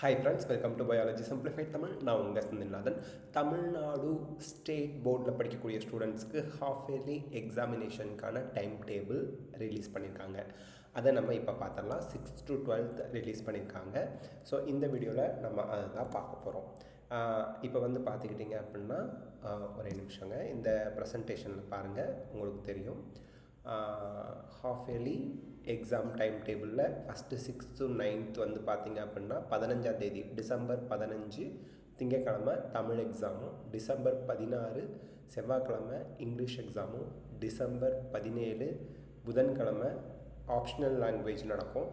Hi friends welcome to biology simplified Tamil நான் உங்கள் Senthilnathan. Tamil Nadu state போர்டில் படிக்கக்கூடிய ஸ்டூடெண்ட்ஸ்க்கு ஹாஃப் இயர்லி எக்ஸாமினேஷனுக்கான டைம் டேபிள் ரிலீஸ் பண்ணியிருக்காங்க அதை நம்ம இப்போ பார்த்துடலாம் சிக்ஸ்த் டு டுவெல்த் ரிலீஸ் பண்ணியிருக்காங்க ஸோ இந்த வீடியோவில் நம்ம அதை தான் பார்க்க போகிறோம் இப்போ வந்து பார்த்துக்கிட்டிங்க அப்படின்னா ஒரே நிமிஷங்க. இந்த ப்ரெசன்டேஷனில் பாருங்கள் உங்களுக்கு தெரியும். ஹாஃப் இயர்லி எக்ஸாம் டைம் டேபிளில் ஃபஸ்ட்டு சிக்ஸ்த்து நைன்த் வந்து பார்த்திங்க அப்படின்னா பதினஞ்சாம் தேதி டிசம்பர் பதினஞ்சு திங்கக்கிழமை தமிழ் எக்ஸாமும் டிசம்பர் பதினாறு செவ்வாய்க்கிழமை இங்கிலீஷ் எக்ஸாமும் டிசம்பர் பதினேழு புதன்கிழமை ஆப்ஷனல் லாங்குவேஜ் நடக்கும்.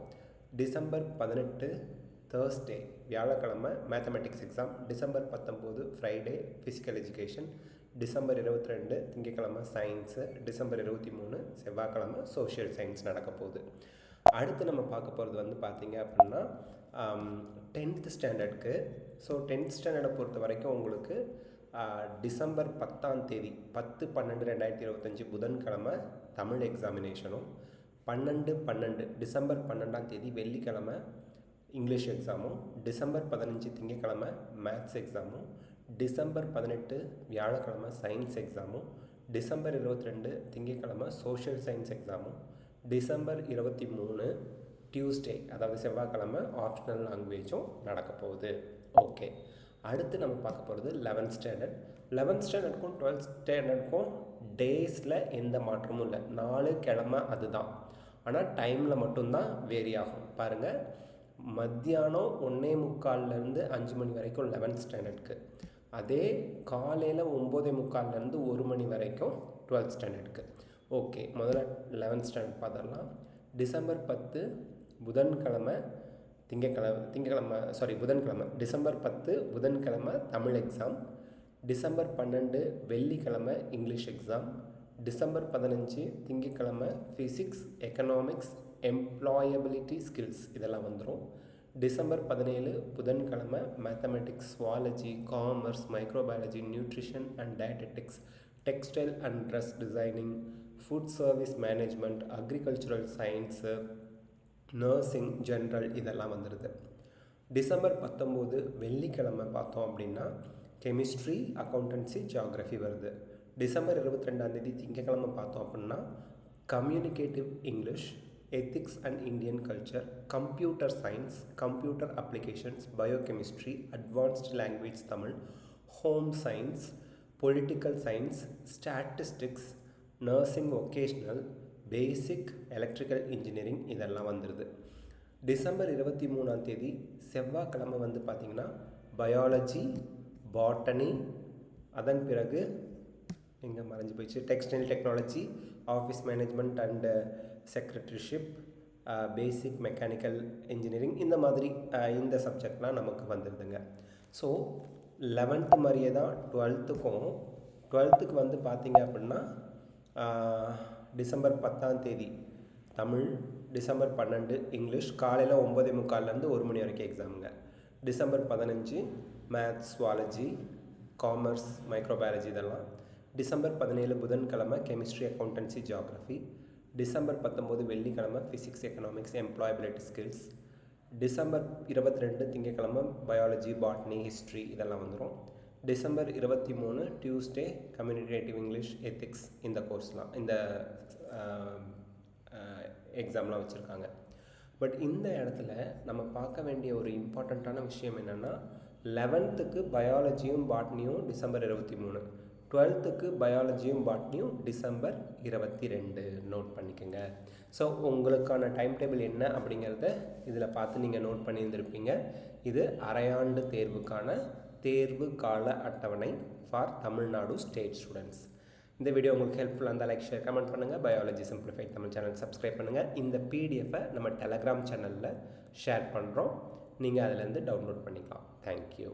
டிசம்பர் பதினெட்டு தேர்ஸ்டே வியாழக்கிழமை மேத்தமெட்டிக்ஸ் எக்ஸாம் டிசம்பர் பத்தொம்போது ஃப்ரைடே ஃபிசிக்கல் எஜுகேஷன் டிசம்பர் இருபத்தி ரெண்டு திங்கக்கிழமை சயின்ஸு டிசம்பர் இருபத்தி மூணு செவ்வாய்க்கிழமை சோஷியல் சயின்ஸ் நடக்க போகுது. அடுத்து நம்ம பார்க்க போகிறது வந்து பார்த்திங்க அப்படின்னா டென்த்து ஸ்டாண்டர்டுக்கு ஸோ டென்த் ஸ்டாண்டர்டை பொறுத்த வரைக்கும் உங்களுக்கு டிசம்பர் பத்தாம் தேதி பத்து பன்னெண்டு ரெண்டாயிரத்தி இருபத்தஞ்சி புதன்கிழமை தமிழ் எக்ஸாமினேஷனும் பன்னெண்டு பன்னெண்டு டிசம்பர் பன்னெண்டாம் தேதி வெள்ளிக்கிழமை இங்கிலீஷ் எக்ஸாமும் டிசம்பர் பதினஞ்சு திங்கக்கிழமை மேத்ஸ் எக்ஸாமும் டிசம்பர் பதினெட்டு வியாழக்கிழமை சயின்ஸ் எக்ஸாமும் டிசம்பர் இருபத்தி ரெண்டு திங்கக்கிழமை சோஷியல் சயின்ஸ் எக்ஸாமும் டிசம்பர் இருபத்தி மூணு டியூஸ்டே அதாவது செவ்வாய்க்கிழமை ஆப்ஷனல் லாங்குவேஜும் நடக்க போகுது. ஓகே அடுத்து நம்ம பார்க்க போகிறது லெவன்த் ஸ்டாண்டர்ட் லெவன்த் ஸ்டாண்டர்டுக்கும் டுவெல்த் ஸ்டாண்டர்டுக்கும் டேஸில் எந்த மாற்றமும் இல்லை. நாலு கிழமை அதுதான். ஆனால் டைமில் மட்டும்தான் வேரி ஆகும். பாருங்கள் மத்தியானம் ஒன்றே முக்கால்லேருந்து அஞ்சு மணி வரைக்கும் லெவன்த் ஸ்டாண்டர்டுக்கு அதே காலையில் ஒம்போதே முக்கால்லேருந்து ஒரு மணி வரைக்கும் டுவெல்த் ஸ்டாண்டர்டுக்கு ஓகே முதல்ல லெவன்த் ஸ்டாண்டர்ட் பார்த்துடலாம். டிசம்பர் பத்து புதன்கிழமை திங்கக்கிழமை திங்கக்கிழமை சாரி புதன்கிழமை. டிசம்பர் பத்து புதன்கிழமை தமிழ் எக்ஸாம் டிசம்பர் பன்னெண்டு வெள்ளிக்கிழமை இங்கிலீஷ் எக்ஸாம் டிசம்பர் பதினஞ்சு திங்கக்கிழமை ஃபிசிக்ஸ் எக்கனாமிக்ஸ் எம்ப்ளாயபிலிட்டி ஸ்கில்ஸ் இதெல்லாம் வந்துடும் டிசம்பர் பதினேழு புதன்கிழமை mathematics zoology commerce microbiology nutrition and dietetics textile and dress designing food service management agricultural science nursing general இதெல்லாம் வந்துடுது டிசம்பர் பத்தொம்போது வெள்ளிக்கிழமை பார்த்தோம் அப்படின்னா கெமிஸ்ட்ரி அக்கௌண்டன்சி ஜியாகிரஃபி வருது. டிசம்பர் இருபத்தி ரெண்டாந்தேதி திங்கக்கிழமை பார்த்தோம் அப்படின்னா communicative English ethics and Indian culture computer science computer applications biochemistry advanced language Tamil home science political science statistics nursing vocational basic electrical engineering இதெல்லாம் வந்துடுது டிசம்பர் இருபத்தி மூணாம் தேதி செவ்வாய்க்கிழமை வந்து பார்த்திங்கன்னா பயாலஜி பாட்டனி அதன் பிறகு எங்கே மறைஞ்சு போயிடுச்சு. Textile technology office management and secretaryship basic mechanical engineering இந்த மாதிரி uh, இந்த சப்ஜெக்ட்லாம் நமக்கு வந்துடுதுங்க ஸோ லெவன்த்து மாதிரியே தான் டுவெல்த்துக்கும் டுவெல்த்துக்கு வந்து பார்த்திங்க அப்படின்னா uh, டிசம்பர் பத்தாம் தேதி தமிழ் டிசம்பர் பன்னெண்டு இங்கிலீஷ் காலையில் ஒம்பதே முக்கால்லேருந்து ஒரு மணி வரைக்கும் எக்ஸாமுங்க டிசம்பர் பதினஞ்சு மேத்ஸ் சுவாலஜி காமர்ஸ் மைக்ரோபயாலஜி இதெல்லாம். டிசம்பர் பதினேழு புதன்கிழமை கெமிஸ்ட்ரி அக்கௌண்டன்சி ஜியாகிரஃபி டிசம்பர் பத்தொம்போது வெள்ளிக்கிழமை physics economics employability skills December இருபத்தி ரெண்டு திங்கக்கிழமை பயாலஜி பாட்னி ஹிஸ்ட்ரி இதெல்லாம் வந்துடும் டிசம்பர் இருபத்தி மூணு டியூஸ்டே கம்யூனிகேட்டிவ் இங்கிலீஷ் எத்திக்ஸ் இந்த கோர்ஸ்லாம் இந்த எக்ஸாம்லாம் வச்சுருக்காங்க. பட் இந்த இடத்துல நம்ம பார்க்க வேண்டிய ஒரு இம்பார்ட்டண்ட்டான விஷயம் என்னென்னா லெவன்த்துக்கு பயாலஜியும் பாட்னியும் டிசம்பர் இருபத்தி மூணு டுவெல்த்துக்கு பயாலஜியும் பாட்னியும் டிசம்பர் இருபத்தி ரெண்டு நோட் பண்ணிக்கோங்க. ஸோ உங்களுக்கான டைம் டேபிள் என்ன அப்படிங்கிறத இதில் பார்த்து நீங்கள் நோட் பண்ணியிருந்திருப்பீங்க. இது அரையாண்டு தேர்வுக்கான தேர்வு கால அட்டவணை ஃபார் தமிழ்நாடு ஸ்டேட் ஸ்டூடெண்ட்ஸ் இந்த வீடியோ உங்களுக்கு ஹெல்ப்ஃபுல்லாக இருந்தால் லைக் ஷேர் கமெண்ட் பண்ணுங்கள் biology simplified Tamil channel subscribe பண்ணுங்கள் இந்த பிடிஎஃபை நம்ம டெலகிராம் சேனலில் ஷேர் பண்ணுறோம் நீங்கள் அதிலேருந்து டவுன்லோட் பண்ணிக்கலாம். தேங்க்யூ